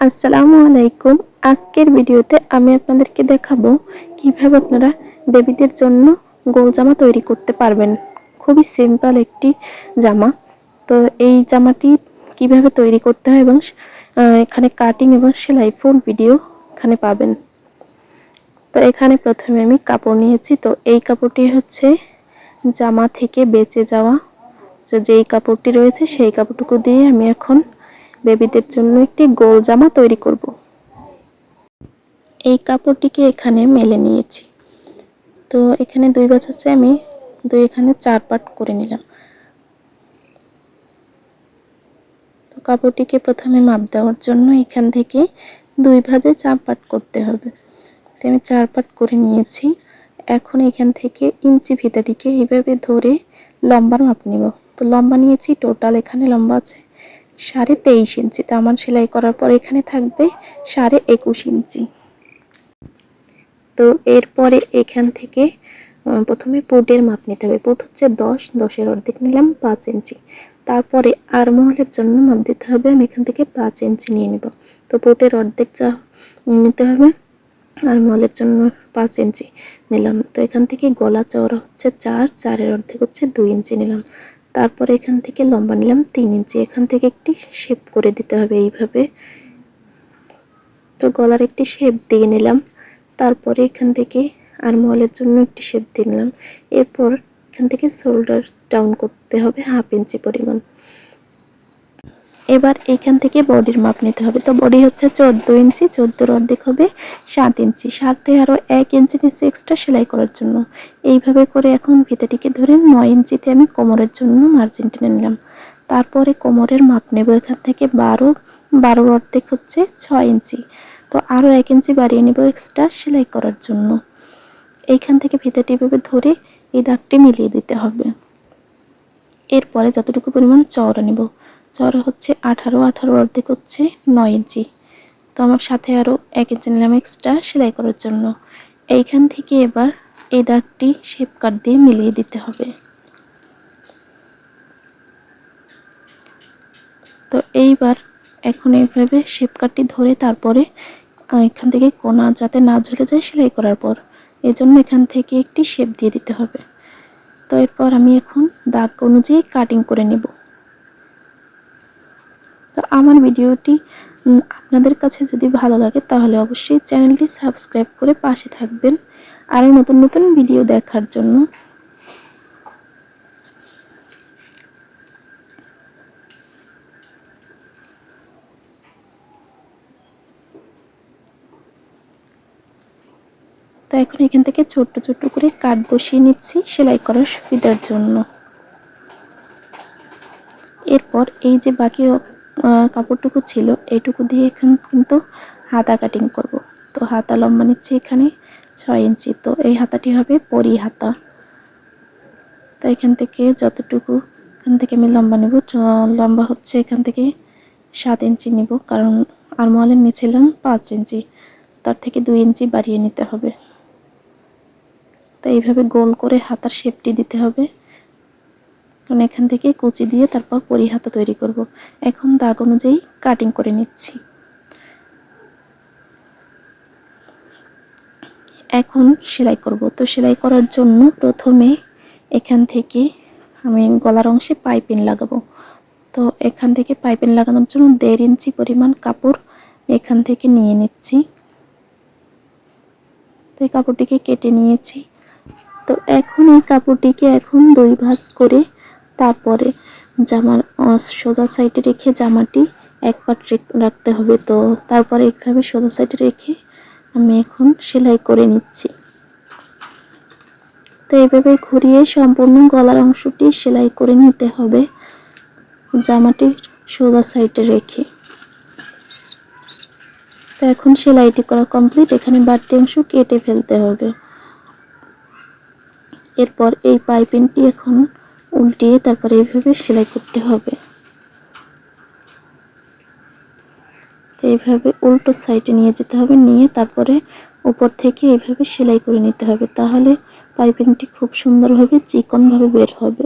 আসসালামু আলাইকুম। আজকের ভিডিওতে আমি আপনাদেরকে দেখাবো কীভাবে আপনারা বেবিদের জন্য গোল জামা তৈরি করতে পারবেন। খুবই সিম্পল একটি জামা। তো এই জামাটি কীভাবে তৈরি করতে হয় এবং এখানে কাটিং এবং সেলাই ফুল ভিডিও এখানে পাবেন। তো এখানে প্রথমে আমি কাপড় নিয়েছি। তো এই কাপড়টি হচ্ছে জামা থেকে বেঁচে যাওয়া। তো যেই কাপড়টি রয়েছে সেই কাপড়টুকু দিয়ে আমি এখন বেবিদের জন্য একটি গোল জামা তৈরি করব। এই কাপড়টিকে এখানে মেলে নিয়েছি। তো এখানে দুই বাজ আছে, আমি দুই এখানে চার পাট করে নিলাম। তো কাপড়টিকে প্রথমে মাপ দেওয়ার জন্য এখান থেকে দুই ভাজে চার পাট করতে হবে। তো আমি চার পাট করে নিয়েছি। এখন এখান থেকে ইঞ্চি ফিতাটিকে এইভাবে ধরে লম্বার মাপ নিব। তো লম্বা নিয়েছি, টোটাল এখানে লম্বা আছে সাড়ে তেইশ ইঞ্চি। আমার সেলাই করার পর এখানে থাকবে সাড়ে একুশ ইঞ্চি। তো এরপরে এখান থেকে প্রথমে পুটের মাপ নিতে হবে। পুট হচ্ছে দশ, দশের অর্ধেক নিলাম, পাঁচ ইঞ্চি। তারপরে আরমহলের জন্য মাপ দিতে হবে, আমি এখান থেকে পাঁচ ইঞ্চি নিয়ে নিব। তো পুটের অর্ধেক যা নিতে হবে আর আরমহলের জন্য পাঁচ ইঞ্চি নিলাম। তো এখান থেকে গলা চওড়া হচ্ছে চার, চারের অর্ধেক হচ্ছে দুই ইঞ্চি নিলাম। তারপরে এখান থেকে লম্বা নিলাম তিন ইঞ্চি। এখান থেকে একটি শেপ করে দিতে হবে এইভাবে। তো গলার একটি শেপ দিয়ে নিলাম। তারপরে এখান থেকে আর মলের জন্য একটি শেপ দিয়ে নিলাম। এরপর এখান থেকে শোল্ডার ডাউন করতে হবে হাফ ইঞ্চি পরিমাণ। এবার এখান থেকে বডির মাপ নিতে হবে। তো বডি হচ্ছে চোদ্দ ইঞ্চি, চোদ্দোর অর্ধেক হবে সাত ইঞ্চি। সাথে আরও এক ইঞ্চি নিচে এক্সট্রা সেলাই করার জন্য। এইভাবে করে এখন ফিতাটিকে ধরে নয় ইঞ্চিতে আমি কোমরের জন্য মার্জিন টেনে নিলাম। তারপরে কোমরের মাপ নেব। এখান থেকে বারো, বারোর অর্ধেক হচ্ছে ছয় ইঞ্চি। তো আরও এক ইঞ্চি বাড়িয়ে নেব এক্সট্রা সেলাই করার জন্য। এইখান থেকে ফিতাটি এভাবে ধরে এই দাগটি মিলিয়ে দিতে হবে। এরপরে যতটুকু পরিমাণ চওড়া নেব। চওড়া হচ্ছে আঠারো আঠারো অর্ধেক হচ্ছে নয় ইঞ্চি। তো আমার সাথে আরও এক ইঞ্চি নিলাম এক্সট্রা সেলাই করার জন্য। এইখান থেকে এবার এই দাগটি শেপ কাট দিয়ে মিলিয়ে দিতে হবে। তো এইবার এখন এইভাবে শেপ কাটটি ধরে তারপরে এখান থেকে কোনা যাতে না ঝুলে যায় সেলাই করার পর এই জন্য এখান থেকে একটি শেপ দিয়ে দিতে হবে। তো এরপর আমি এখন দাগ অনুযায়ী কাটিং করে নেব। তো আমার ভিডিওটি আপনাদের কাছে যদি ভালো লাগে, তাহলে অবশ্যই চ্যানেলটি সাবস্ক্রাইব করে পাশে থাকবেন। আরও নতুন নতুন ভিডিও দেখার জন্য। তো এখন এখান থেকে ছোট্ট ছোট্ট করে কাট বসিয়ে নিচ্ছি সেলাই করার সুবিধার জন্য। এরপর এই যে বাকি কাপড়টুকু ছিল, এইটুকু দিয়ে এখন কিন্তু হাতা কাটিং করব। তো হাতা লম্বা নিচ্ছে এখানে ছয় ইঞ্চি, তো এই হাতাটি হবে পরি হাতা। তো এখান থেকে যতটুকু, এখান থেকে আমি লম্বা নেব লম্বা হচ্ছে এখান থেকে সাত ইঞ্চি নিব, কারণ আরমহলের নিয়েছিলাম পাঁচ ইঞ্চি, তার থেকে দুই ইঞ্চি বাড়িয়ে নিতে হবে। তো এইভাবে গোল করে হাতার শেপটি দিতে হবে। কারণ এখান থেকে কুচি দিয়ে তারপর পরি হাতা তৈরি করব। এখন দাগ অনুযায়ী কাটিং করে নিচ্ছি। এখন সেলাই করব। তো সেলাই করার জন্য প্রথমে এখান থেকে আমি গলার অংশে পাইপিং লাগাবো। তো এখান থেকে পাইপিং লাগানোর জন্য দেড় ইঞ্চি পরিমাণ কাপড় এখান থেকে নিয়ে নিচ্ছি। তো এই কাপড়টিকে কেটে নিয়েছি। তো এখন এই কাপড়টিকে এখন দুই ভাঁজ করে তারপরে জামার সোজা সাইডে রেখে জামাটি এক পাট রাখতে হবে। তো তারপরে এইভাবে সোজা সাইডে রেখে আমি এখন সেলাই করে নিচ্ছি। তো এইভাবে ঘুরিয়ে সম্পূর্ণ গলার অংশটি সেলাই করে নিতে হবে জামাটির সোজা সাইডে রেখে। তো এখন সেলাইটি করা কমপ্লিট এখানে বাড়তি অংশ কেটে ফেলতে হবে। এরপর এই পাইপিংটি এখন উল্টিয়ে তারপরে এইভাবে সেলাই করতে হবে। তো এইভাবে উল্টো সাইডে নিয়ে যেতে হবে, নিয়ে তারপরে উপর থেকে এইভাবে সেলাই করে নিতে হবে। তাহলে পাইপিংটি খুব সুন্দরভাবে চিকনভাবে বের হবে।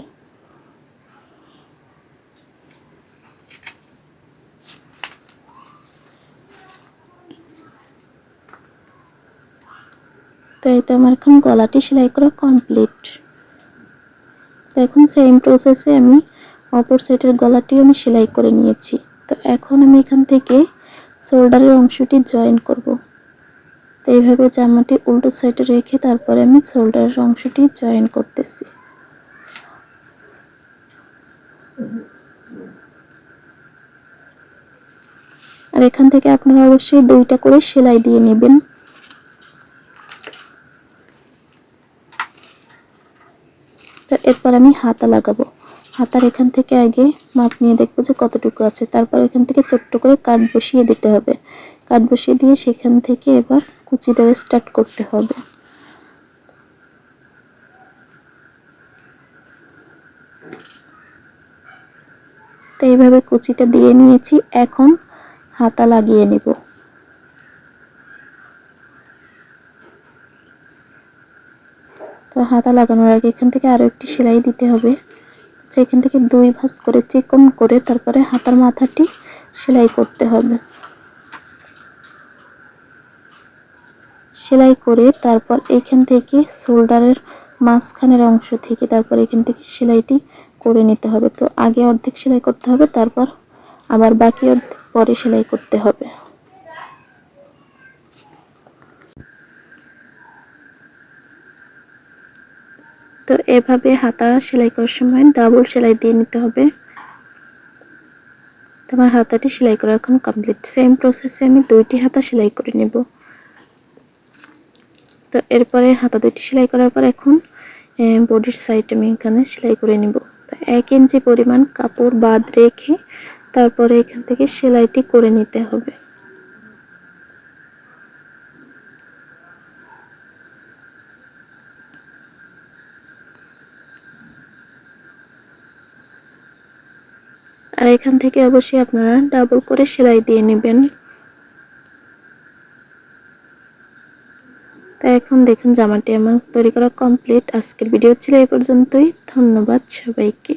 তাই তো আমার এখন গলাটি সেলাই করা কমপ্লিট। তো এখন সেম প্রসেসে আমি অপর সাইডের গলাটিও আমি সেলাই করে নিয়েছি। তো এখন আমি এখান থেকে শোল্ডারের অংশটি জয়েন করব। তো এইভাবে জামাটি উল্টো সাইডে রেখে তারপরে আমি শোল্ডারের অংশটি জয়েন করতেছি। আর এখান থেকে আপনারা অবশ্যই দুইটা করে সেলাই দিয়ে নেবেন। এরপর আমি হাতা লাগাবো। হাতার এখান থেকে আগে মাপ নিয়ে দেখব যে কতটুকু আছে। তারপর এখান থেকে ছোট্ট করে কাট বসিয়ে দিতে হবে। কাট বসিয়ে দিয়ে সেখান থেকে এবার কুচি দেওয়া স্টার্ট করতে হবে। তো এইভাবে কুচিটা দিয়ে নিয়েছি। এখন হাতা লাগিয়ে নিব। তো হাতা লাগানোর আগে এখান থেকে আরও একটি সেলাই দিতে হবে। তো এখান থেকে দুই ভাঁজ করে চিকন করে তারপরে হাতার মাথাটি সেলাই করতে হবে। সেলাই করে তারপর এখান থেকে শোল্ডারের মাঝখানের অংশ থেকে তারপর এখান থেকে সেলাইটি করে নিতে হবে। তো আগে অর্ধেক সেলাই করতে হবে, তারপর আবার বাকি অর্ধেক পরে সেলাই করতে হবে তো এভাবে হাতা সেলাই করার সময় ডাবল সেলাই দিয়ে নিতে হবে। তোমার হাতাটি সেলাই করা এখন কমপ্লিট সেম প্রসেসে আমি দুইটি হাতা সেলাই করে নেব। তো এরপরে হাতা দুইটি সেলাই করার পর এখন বডির সাইড আমি এখানে সেলাই করে নিব। তো এক ইঞ্চি পরিমাণ কাপড় বাদ রেখে তারপরে এখান থেকে সেলাইটি করে নিতে হবে। এখান থেকে অবশ্যই আপনারা ডাবল করে সেলাই দিয়ে নেবেন। তা এখন দেখুন জামাটি আমার তৈরি করা কমপ্লিট আজকের ভিডিও ছিল এই পর্যন্তই। ধন্যবাদ সবাইকে।